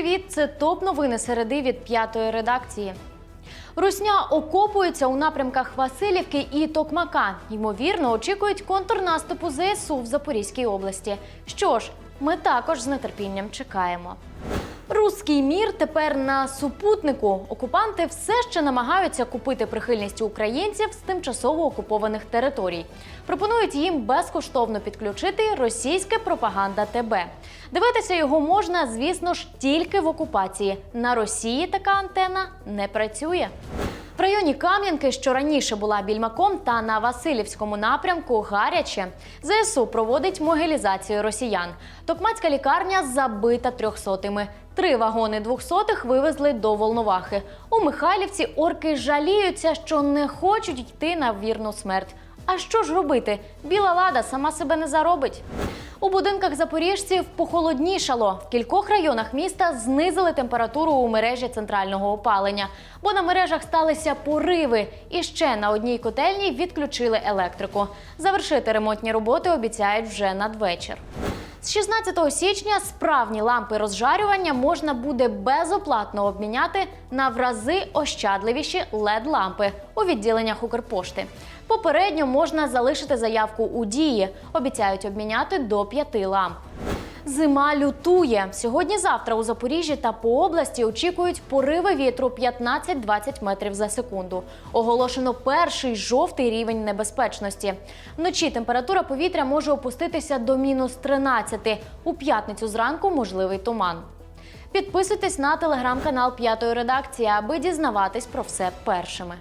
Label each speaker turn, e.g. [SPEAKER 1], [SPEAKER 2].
[SPEAKER 1] привіт! Це топ новини середи від п'ятої редакції. Русня окопується у напрямках Васильівки і Токмака. Ймовірно, очікують контрнаступу ЗСУ в Запорізькій області. Що ж, ми також з нетерпінням чекаємо. Руський мір тепер на супутнику. Окупанти все ще намагаються купити прихильність українців з тимчасово окупованих територій. Пропонують їм безкоштовно підключити російське пропаганда ТБ. Дивитися його можна, звісно ж, тільки в окупації. На Росії така антена не працює. В районі Кам'янки, що раніше була більмаком, та на Васильівському напрямку гаряче. ЗСУ проводить могилізацію росіян. Токмацька лікарня забита трьохсотими. Три вагони двохсотих вивезли до Волновахи. У Михайлівці орки жаліються, що не хочуть йти на вірну смерть. А що ж робити? Біла лада сама себе не заробить. У будинках запоріжців похолоднішало. В кількох районах міста знизили температуру у мережі центрального опалення, бо на мережах сталися пориви. І ще на одній котельні відключили електрику. Завершити ремонтні роботи обіцяють вже надвечір. З 16 січня справні лампи розжарювання можна буде безоплатно обміняти на в рази ощадливіші led лампи у відділеннях Укрпошти. Попередньо можна залишити заявку у дії. Обіцяють обміняти до п'яти ламп. Зима лютує. Сьогодні-завтра у Запоріжжі та по області очікують пориви вітру 15-20 метрів за секунду. Оголошено перший жовтий рівень небезпечності. Вночі температура повітря може опуститися до мінус 13. У п'ятницю зранку можливий туман. Підписуйтесь на телеграм-канал П'ятої редакції, аби дізнаватись про все першими.